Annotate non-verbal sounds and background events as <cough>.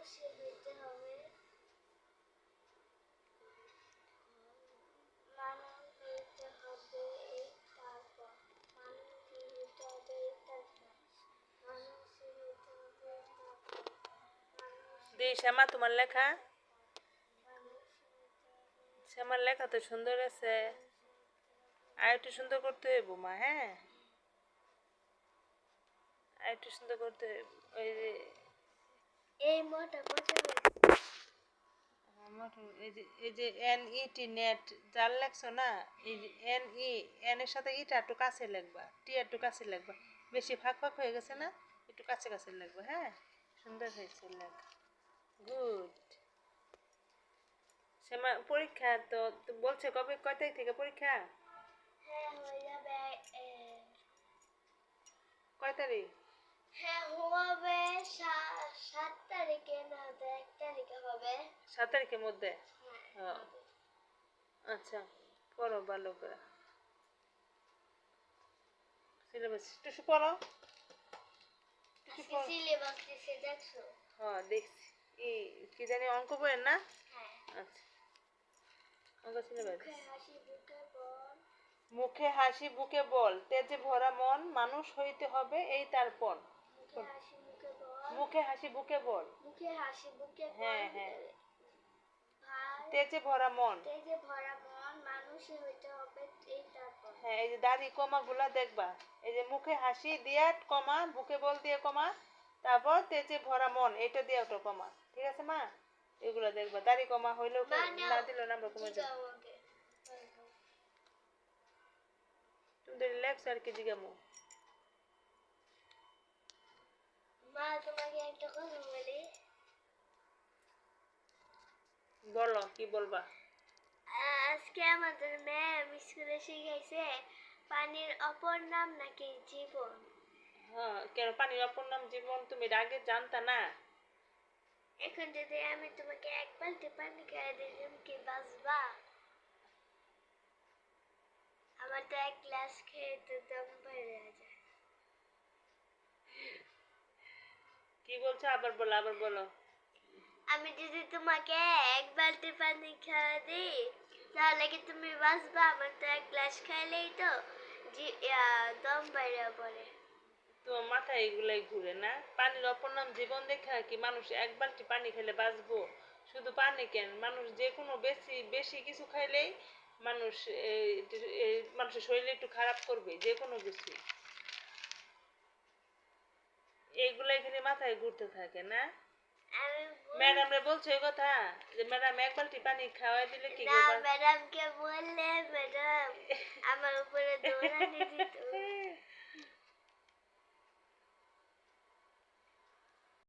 বসে হবে। মানুষ শ্যামা, তোমার লেখা। শ্যামার লেখা তো সুন্দর আছে। আর একটু সুন্দর করতে হইব বোমা হ্যাঁ? আর একটু সুন্দর করতে ওই যে এই মোটা পচা এই যে এন ই টি নেট যার লেখছো না? এই যে এন ই এন এর সাথে ইটা একটু কাছে লিখবা টি একটু কাছে লিখবা বেশি ফাঁক ফাঁক হয়ে গেছে না? একটু কাছে কাছে লিখবা হ্যাঁ? সুন্দর হয়েছে লেখা গুড শ্যামা পরীক্ষা তো বলছে কবে কয় তারিখ থেকে পরীক্ষা? হ্যাঁ যাবে কয় তারিখ? হ্যাঁ হবে সাত তারিখের মধ্যে। আচ্ছা পড়ো ভালো করে। সিলেবাস একটু পড়ো? সিলেবাস দেখছ? হ্যাঁ দেখছি। এই কি জানি অঙ্ক বইয়ের না? হ্যাঁ। আচ্ছা। অঙ্ক সিলেবাস মুখে হাসি বুকে বল। তেজে ভরা মন মানুষ হইতে হবে এই তার পণ। মুখে হাসি মুখে হাসি বুকে বল। মুখে হাসি বুকে বল। হ্যাঁ, হ্যাঁ। তেজে ভরা মন। তেজে ভরা মন মানুষে হইতে হবে এই তারপর হ্যাঁ এই যে দাড়ি কমা গুলা দেখবা এই যে মুখে হাসি দিয়ে কমা বুকে বল দিয়ে কমা তারপর তেজে ভরা মন এটা দিয়ে ওটা কমা। ঠিক আছে মা? এগুলো দেখবা দাড়ি কমা হইলেও না দিলেও নাম্বার কমে যাবে। আমাকে? তোমাদের লেকচার কি জিগামু মা তোমাকে একটা কথা বলি। বলো কি বলবা? আজকে আমাদের ম্যাম স্কুলে শিখাইছে পানির অপর নাম নাকি জীবন। হ্যাঁ কেন পানির অপর নাম জীবন তুমি আগে জানতা না? এখন যদি আমি তোমাকে এক বালতি পানি খাইয়ে দিই তুমি কি বাঁচবা? আমার তো এক গ্লাস খেয়ে তো দম বেড়ে যায়। কি বলছো? আবার বলো আবার বলো। আমি যদি তোমাকে এক বালতি পানি খাওয়া দিই তাহলে কি তুমি বাঁচবা? আমার তো এক গ্লাস খাইলেই তো দম বাইরে পড়ে। তোমার মাথায় এগুলাই ঘুরে না? পানির অপর নাম জীবন দেখা কি মানুষ এক বালতি পানি খেলে বাঁচবো? শুধু পানি কেন? মানুষ যে কোনো বেশি বেশি কিছু খাইলেই মানুষ মানুষের শরীরে একটু খারাপ করবে যে কোনো কিছু। এইগুলাই খালি মাথায় ঘুরতে থাকে না? আমি ম্যাডামরে বলছে এই কথা যে ম্যাডাম এক বালতি পানি খাওয়াই দিলে কি না? ম্যাডামকে বললে ম্যাডাম <laughs> আমার উপরে দৌড়ানি দিত